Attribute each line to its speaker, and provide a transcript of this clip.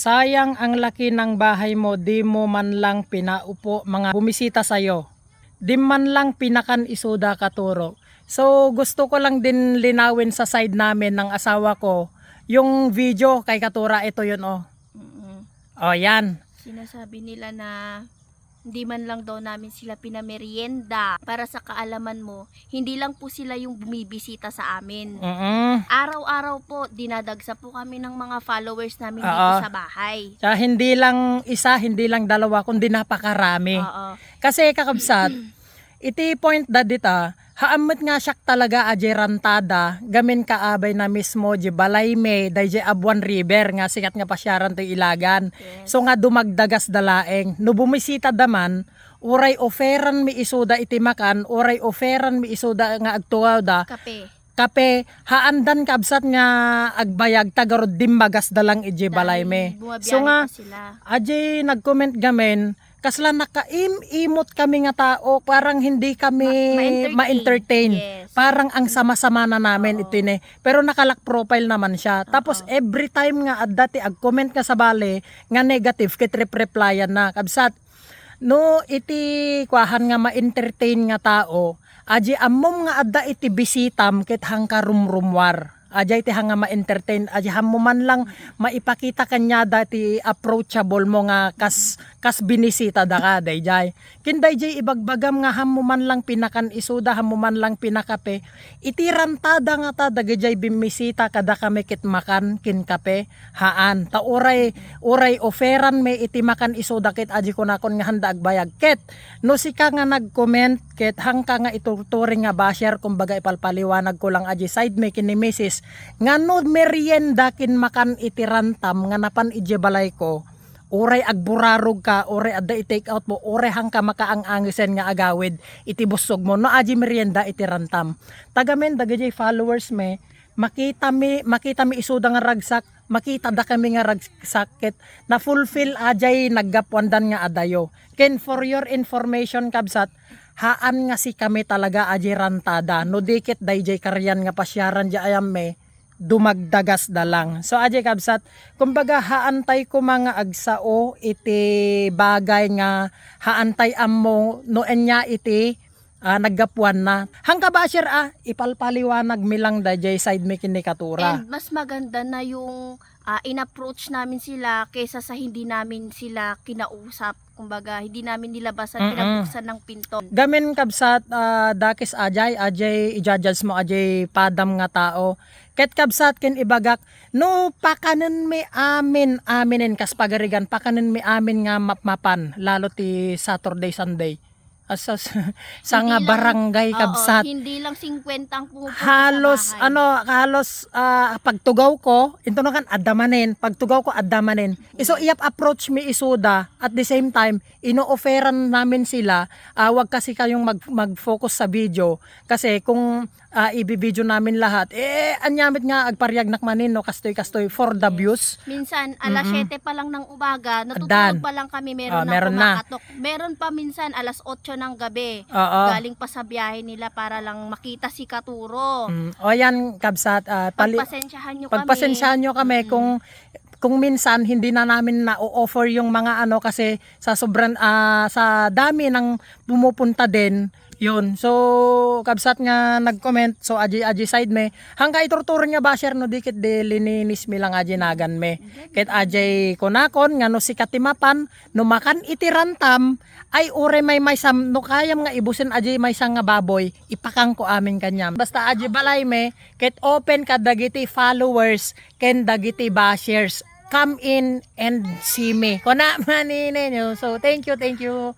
Speaker 1: Sayang ang laki ng bahay mo, di mo man lang pinaupo mga bumisita sa'yo. Di man lang pinakan isuda katuro. So gusto ko lang din linawin sa side namin ng asawa ko, yung video kay Katura, ito yun oh.
Speaker 2: Mm-mm.
Speaker 1: Oh yan.
Speaker 2: Sinasabi nila na hindi man lang daw namin sila pinamerienda. Para sa kaalaman mo, hindi lang po sila yung bumibisita sa amin.
Speaker 1: Mm-mm.
Speaker 2: Araw-araw po, dinadagsa po kami ng mga followers namin
Speaker 1: Oo.
Speaker 2: dito sa bahay.
Speaker 1: Kaya hindi lang isa, hindi lang dalawa, kundi napakarami.
Speaker 2: Oo.
Speaker 1: Kasi kakabsat, iti point da dita, haamot nga siyak talaga aje rantada, gamin kaabay na mismo di balay me, dayje Abuan River, nga sikat nga pasyaran to ilagan.
Speaker 2: Yes.
Speaker 1: So nga dumagdagas dalaeng, no bumisita daman, uray oferan mi isuda iti makan, uray oferan mi isuda nga agtuaw da,
Speaker 2: Kape.
Speaker 1: kape, haandan kabsat nga agbayag tagarod dimmagas dalang ije balay me. So nga. Aje nag-comment gamen kasla nakaim-imot kami nga tao parang hindi kami
Speaker 2: Ma-
Speaker 1: ma-entertain.
Speaker 2: ma-entertain. Yes.
Speaker 1: Parang ang sama-sama na namin
Speaker 2: Oo.
Speaker 1: ito ni. Pero nakalak profile naman siya. Tapos every time nga at dati ag-comment ka sa bale nga negative kit replyan na kabsat. No iti kwahan nga ma-entertain nga tao. Aji amom nga adda iti bisitam kit hangka rumrumwar. Aja iti hanga ma-entertain. Aji hammo man lang maipakita kanya dati approachable mo nga kas kas binisita da ka dayjay. Kinday jay ibagbagam nga hammo man lang pinakan isuda hammo man lang pinakape. Itirantada nga ta dagajay bimisita kada kami kit makan kin kape haan. Ta uray uray oferan me iti makan isuda kit aji ko nakon nga handa agbayag ket no sika nga nag-comment ket hangka nga ituturing nga basher kumbaga ipalpaliwanag ko lang aji side me kini misis nga no merienda kin makan iti rantam nga napan ije balay ko Uray agburarog ka, uray adda i-take out mo, uray hangka makaang-angisen nga agawid, iti busog mo, no aji merienda iti rantam. Tagamen, dagajay followers me, makita mi, makita mi isuda nga ragsak, makita da kami nga ragsak, ket na fulfill ajay naggapwandan nga adayo. Ken for your information kabsat, haan nga si kami talaga aji rantada, no dikit dayjay karyan nga pasyaran di ayam me, dumagdagas da lang. So aje kabsat, kumbaga haantay ko mga agsao iti bagay nga haantay ammo no enya iti ah, naggapuan na. Hangka ba sir ah, ipalpaliwanag mi lang da jay side mi kini katura.
Speaker 2: And mas maganda na yung ah, in-approach namin sila kaysa sa hindi namin sila kinausap. Kumbaga, hindi namin nilabasan,
Speaker 1: Mm-mm.
Speaker 2: pinabuksan ng pinto.
Speaker 1: Gamin kabsat ah, dakis ajay, ajay ijajudge mo ajay padam nga tao. Ket kabsat ken ibagak no pakanen mi amin aminin kas pagarigan pakanen mi amin nga mapmapan lalo ti Saturday Sunday. Asas sa nga
Speaker 2: lang-
Speaker 1: barangay
Speaker 2: Oo,
Speaker 1: kabsat.
Speaker 2: hindi lang 50 ang pumupunta
Speaker 1: halos
Speaker 2: sa bahay.
Speaker 1: ano halos ah, pagtugaw ko into na kan adamanin pagtugaw ko adamanin iso iyap approach mi isuda. At the same time ino-offeran namin sila. Ah, wag kasi kayong mag mag-focus sa video. Kasi kung ah, ibibideo namin lahat eh anyamit nga agparyag nakmanin no? Kastoy kastoy for the views.
Speaker 2: Minsan, alas
Speaker 1: Mm-mm.
Speaker 2: 7 pa lang ng umaga, natutulog pa lang kami, meron, na
Speaker 1: meron na.
Speaker 2: Meron pa minsan, alas 8 ng gabi.
Speaker 1: oo
Speaker 2: Galing pa sa biyahe nila para lang makita si Katuro.
Speaker 1: Mm, o yan kabsat ah, pali-
Speaker 2: Pagpasensyahan nyo kami.
Speaker 1: Pagpasensyahan nyo kami
Speaker 2: Mm.
Speaker 1: kung kung minsan hindi na namin na offer yung mga ano kasi sa sobrang ah, sa dami ng pumupunta din yun. So kabsat nga nag-comment so aji aji side me hangga iturturo nga basher no dikit de lininis mi lang aji nagan me. Ket ajay konakon nga no si katimapan no makan itirantam ay ure may may sam no kayam nga ibusin aji may sang nga baboy ipakang ko amin kanyam. Basta aji balay me ket open ka dagiti followers ken dagiti bashers come in and see me. Kuna manine nyo. So thank you, thank you.